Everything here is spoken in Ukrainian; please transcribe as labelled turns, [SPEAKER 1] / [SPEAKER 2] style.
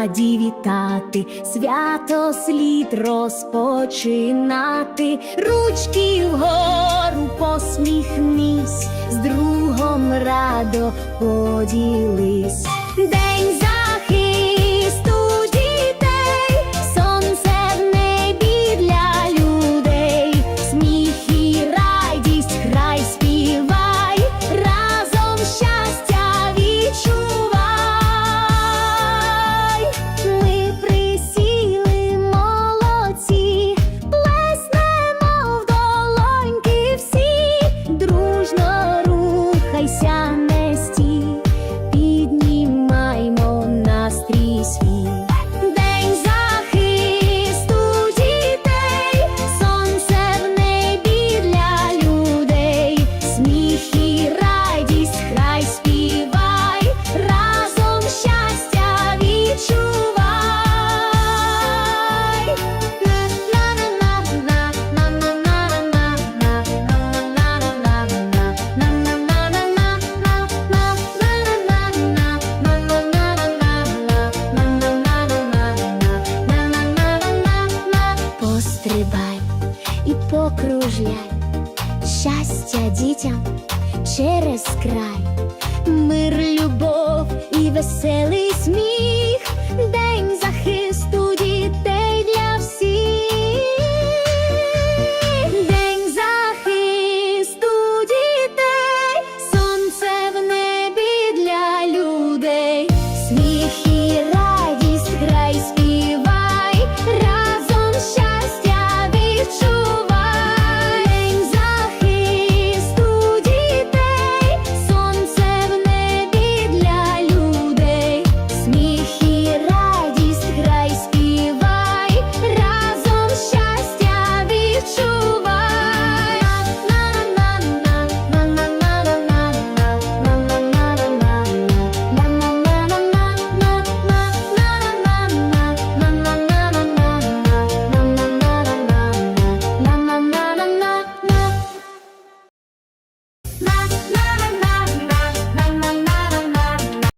[SPEAKER 1] раді вітати, свято слід розпочинати, ручки вгору посміхнись, з другом радо поділись. крізь світ. стрибай і покружляй, щастя дітям через край, мир, любов і веселий сміх.